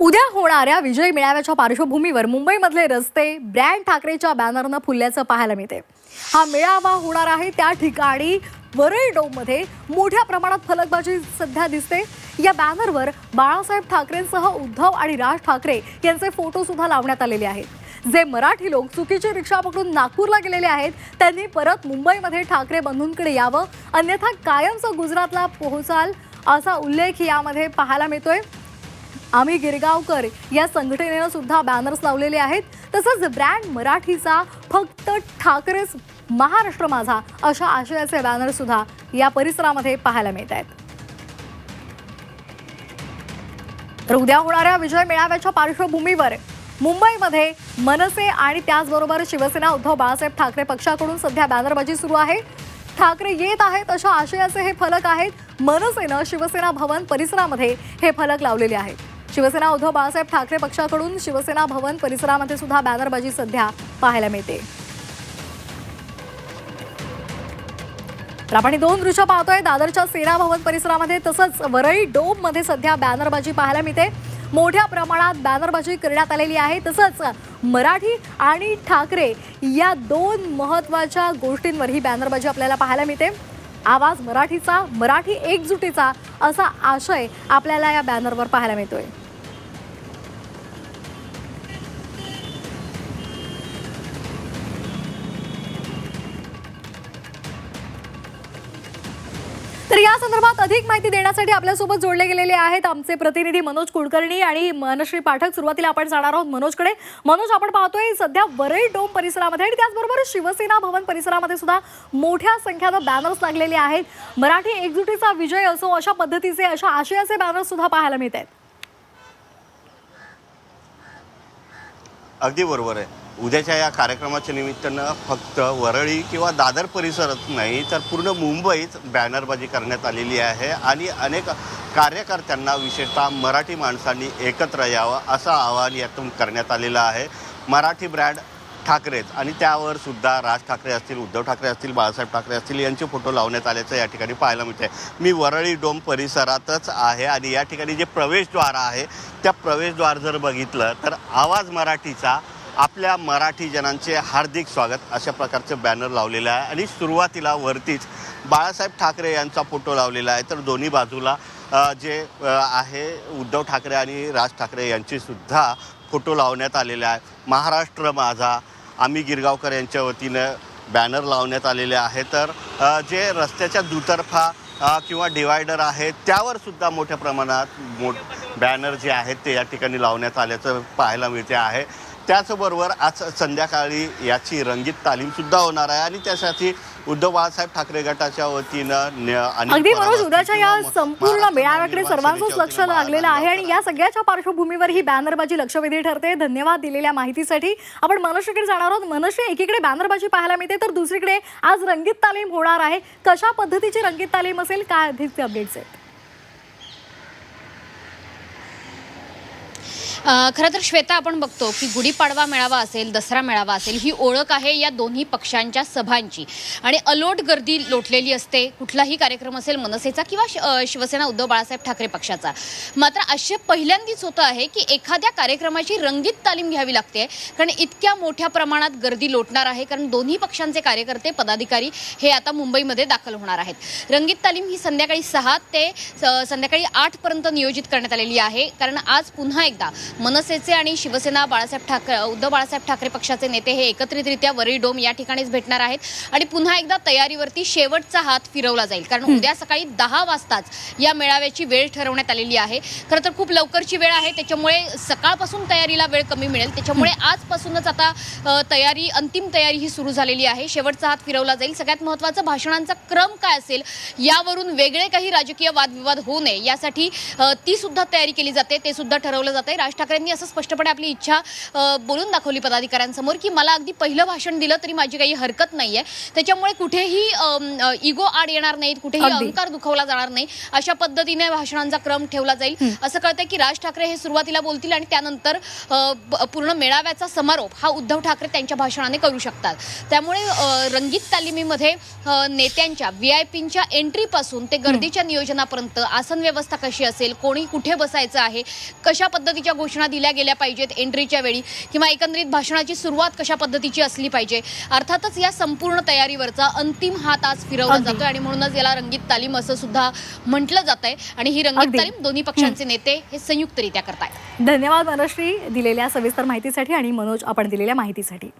उद्या होणाऱ्या विजय मेळाव्याच्या पार्श्वभूमीवर मुंबईमधले रस्ते ब्रँड ठाकरेच्या बॅनरनं फुलल्याचं पाहायला मिळते हा मेळावा होणार आहे त्या ठिकाणी. वरळी डोममध्ये मोठ्या प्रमाणात फलकबाजी सध्या दिसते. या बॅनरवर बाळासाहेब ठाकरेंसह उद्धव आणि राज ठाकरे यांचे फोटो सुद्धा लावण्यात आलेले आहेत. जे मराठी लोक चुकीची रिक्षा पकडून नागपूरला गेलेले आहेत त्यांनी परत मुंबईमध्ये ठाकरे बंधूंकडे यावं अन्यथा कायमचं गुजरातला पोहोचाल असा उल्लेख यामध्ये पाहायला मिळतोय. आम्ही गिरगावकर या संघटनेनं सुद्धा बॅनर्स लावलेले आहेत. तसंच ब्रँड मराठीचा फक्त ठाकरेच महाराष्ट्र माझा अशा आशयाचे बॅनर सुद्धा या परिसरामध्ये पाहायला मिळत आहेत. तर उद्या होणाऱ्या विजय मेळाव्याच्या पार्श्वभूमीवर मुंबईमध्ये मनसे आणि त्याचबरोबर शिवसेना उद्धव बाळासाहेब ठाकरे पक्षाकडून सध्या बॅनरबाजी सुरू आहे. ठाकरे येत आहेत अशा आशयाचे हे फलक आहेत. मनसेनं शिवसेना भवन परिसरामध्ये हे फलक लावलेले आहेत. शिवसेना उद्धव बाळासाहेब ठाकरे पक्षाकडून शिवसेना भवन परिसरामध्ये सुद्धा बॅनरबाजी सध्या पाहायला मिळते. तर आपण दोन दृश्य पाहतोय. दादरच्या सेना भवन परिसरामध्ये तसंच वरळी डोममध्ये सध्या बॅनरबाजी पाहायला मिळते. मोठ्या प्रमाणात बॅनरबाजी करण्यात आलेली आहे. तसंच मराठी आणि ठाकरे या दोन महत्त्वाच्या गोष्टींवर ही बॅनरबाजी आपल्याला पाहायला मिळते. आवाज मराठीचा मराठी एकजुटीचा असा आशय आपल्याला या बॅनरवर पाहायला मिळतोय. या संदर्भात अधिक माहिती देण्यासाठी आपल्यासोबत जोडले गेलेले आहेत आमचे प्रतिनिधी मनोज कुलकर्णी आणि मनश्री पाठक. सुरुवातीला आपण जाणार आहोत मनोजकडे. मनोज आपण पाहतोय सध्या वरळी डोम परिसरामध्ये आणि त्याचबरोबर शिवसेना भवन परिसरामध्ये सुद्धा मोठ्या संख्येनं बॅनर्स लागलेले आहेत. मराठी एकजुटीचा विजय असो अशा पद्धतीचे अशा आशयाचे बॅनर्स सुद्धा पाहायला मिळत आहेत अगदी बरोबर आहे. उद्याच्या या कार्यक्रमाच्या निमित्तानं फक्त वरळी किंवा दादर परिसरात नाही तर पूर्ण मुंबईत बॅनरबाजी करण्यात आलेली आहे आणि अनेक कार्यकर्त्यांना विशेषतः मराठी माणसांनी एकत्र यावं असं आवाहन यातून करण्यात आलेलं आहे. मराठी ब्रँड ठाकरेच आणि त्यावर सुद्धा राज ठाकरे असतील उद्धव ठाकरे असतील बाळासाहेब ठाकरे असतील यांचे फोटो लावण्यात आल्याचं या ठिकाणी पाहायला मिळते मी वरळी डोम परिसरातच आहे आणि या ठिकाणी जे प्रवेशद्वार आहे त्या प्रवेशद्वार जर बघितलं तर आवाज मराठीचा आपल्या मराठी जनांचे हार्दिक स्वागत. अशा प्रकारचं बॅनर लावलेलं आहे. आणि सुरुवातीला वरतीच बाळासाहेब ठाकरे यांचा फोटो लावलेला आहे. तर दोन्ही बाजूला जे आहे उद्धव ठाकरे आणि राज ठाकरे यांचीसुद्धा फोटो लावण्यात आलेले आहे. महाराष्ट्र माझा आम्ही गिरगावकर यांच्या वतीनं बॅनर लावण्यात आलेले आहे. तर जे रस्त्याच्या दुतर्फा किंवा डिवायडर आहे त्यावर सुद्धा मोठ्या प्रमाणात मोठ बॅनर जे आहेत ते या ठिकाणी लावण्यात आल्याचं पाहायला मिळते आहे. त्याचबरोबर आज संध्याकाळी याची रंगीत तालीमसुद्धा होणार आहे आणि त्यासाठी उद्धव बाळासाहेब ठाकरे गटाच्या वतीनं अगदी मनोज असतील उद्याच्या या संपूर्ण मेळाव्याकडे सर्वांचंच लक्ष लागलेलं आहे आणि या सगळ्याच्या पार्श्वभूमीवर ही बॅनरबाजी लक्षवेधी ठरते. धन्यवाद दिलेल्या माहितीसाठी. आपण मनश्रीकडे जाणार आहोत. मनश्री एकीकडे बॅनरबाजी पाहायला मिळते तर दुसरीकडे आज रंगीत तालीम होणार आहे. कशा पद्धतीची रंगीत तालीम असेल? काय अधिकचे अपडेट्स आहेत? खरं तर श्वेता आपण बघतो की गुढीपाडवा मेळावा असेल दसरा मेळावा असेल ही ओळख आहे या दोन्ही पक्षांच्या सभांची. आणि अलोट गर्दी लोटलेली असते कुठलाही कार्यक्रम असेल मनसेचा किंवा श- शिवसेना उद्धव बाळासाहेब ठाकरे पक्षाचा. मात्र असे पहिल्यांदाच होतं आहे की एखाद्या कार्यक्रमाची रंगीत तालीम घ्यावी लागते कारण इतक्या मोठ्या प्रमाणात गर्दी लोटणार आहे कारण दोन्ही पक्षांचे कार्यकर्ते पदाधिकारी हे आता मुंबईमध्ये दाखल होणार आहेत. रंगीत तालीम ही संध्याकाळी सहा ते स- संध्याकाळी आठपर्यंत नियोजित करण्यात आलेली आहे कारण आज पुन्हा एकदा मनसेचे आणि शिवसेना बाळासाहेब ठाकरे उद्धव बाळासाहेब ठाकरे पक्षाचे नेते हे एकत्रितरित्या वरळी डोम या ठिकाणीच भेटणार आहेत. आणि पुन्हा एकदा तयारीवरती शेवटचा हात फिरवला जाईल. कारण उद्या सकाळी दहा वाजताच या मेळाव्याची वेळ ठरवण्यात आलेली आहे. खरं तर खूप लवकरची वेळ आहे. त्याच्यामुळे सकाळपासून तयारीला वेळ कमी मिळेल. त्याच्यामुळे आजपासूनच आता तयारी अंतिम तयारी ही सुरू झालेली आहे. शेवटचा हात फिरवला जाईल. सगळ्यात महत्त्वाचं भाषणांचा क्रम काय असेल यावरून वेगळे काही राजकीय वादविवाद होऊ नये. यासाठी ती सुद्धा तयारी केली जाते. ते सुद्धा ठरवलं जाते राज ठाकरेंनी असं स्पष्टपणे आपली इच्छा बोलून दाखवली पदाधिकाऱ्यांसमोर की मला अगदी पहिलं भाषण दिलं तरी माझी काही हरकत नाहीये. त्याच्यामुळे कुठेही इगो आड येणार नाहीत कुठेही. अहंकार दुखवला जाणार नाही. अशा पद्धतीने भाषणांचा क्रम ठेवला जाईल. असं कळतंय की राज ठाकरे हे सुरुवातीला बोलतील आणि त्यानंतर पूर्ण मेळाव्याचा समारोप हा उद्धव ठाकरे त्यांच्या भाषणाने करू शकतात. त्यामुळे रंगीत तालिमीमध्ये नेत्यांच्या व्ही आय पींच्या एंट्रीपासून ते गर्दीच्या नियोजनापर्यंत आसन व्यवस्था कशी असेल कोणी कुठे बसायचं आहे कशा पद्धतीच्या गोष्टी घोषणा दिल्या गेल्या पाहिजेत एंट्रीच्या वेळी किंवा एकंदरीत भाषणाची सुरुवात कशा पद्धतीची असली पाहिजे. अर्थातच या संपूर्ण तयारीवरचा अंतिम हात आज फिरवला. जातोय आणि म्हणूनच याला रंगीत तालीम असं सुद्धा म्हटलं जात आहे आणि ही रंगीत. तालीम दोन्ही पक्षांचे नेते हे संयुक्तरित्या करतायत. धन्यवाद मनश्री दिलेल्या सविस्तर माहितीसाठी आणि मनोज आपण दिलेल्या माहितीसाठी.